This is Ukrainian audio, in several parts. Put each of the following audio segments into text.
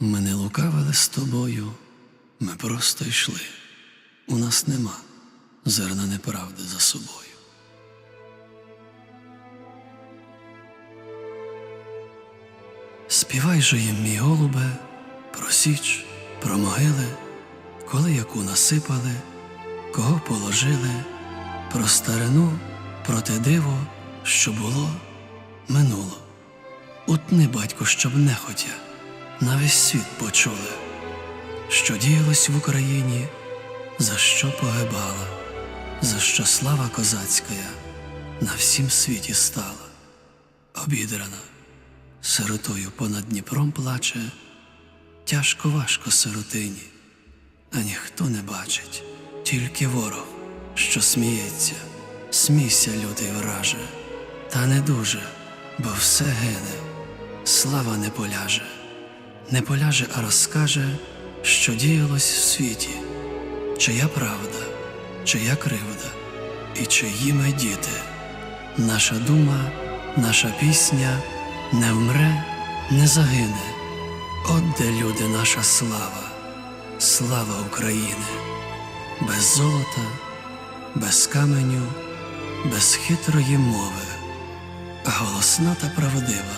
Ми не лукавили з тобою, ми просто йшли. У нас нема зерна неправди за собою. Співай же їм, мій голубе, про січ, про могили, коли яку насипали, кого положили, про старину, про те диво, що було, минуло. Утни, батько, щоб нехотя на весь світ почули, що діялось в Україні, за що погибала, за що слава козацька на всім світі стала, обідрана, сиротою понад Дніпром плаче, тяжко важко сиротині, а ніхто не бачить, тільки ворог, що сміється, смійся, лютий враже, та не дуже, бо все гине, слава не поляже, не поляже, а розкаже, що діялось в світі, чия правда, чия кривда, і чиї ми діти. Наша дума, наша пісня не вмре, не загине. От де люди наша слава, слава України, без золота, без каменю, без хитрої мови, голосна та правдива,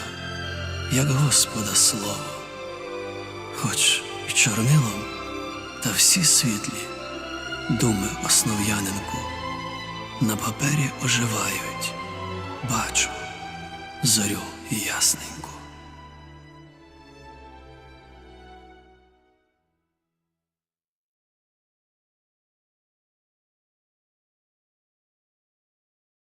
як Господа слово, хоч і чорнилом, та всі світлі, думи основ'яненку на папері оживають, бачу зорю ясненьку.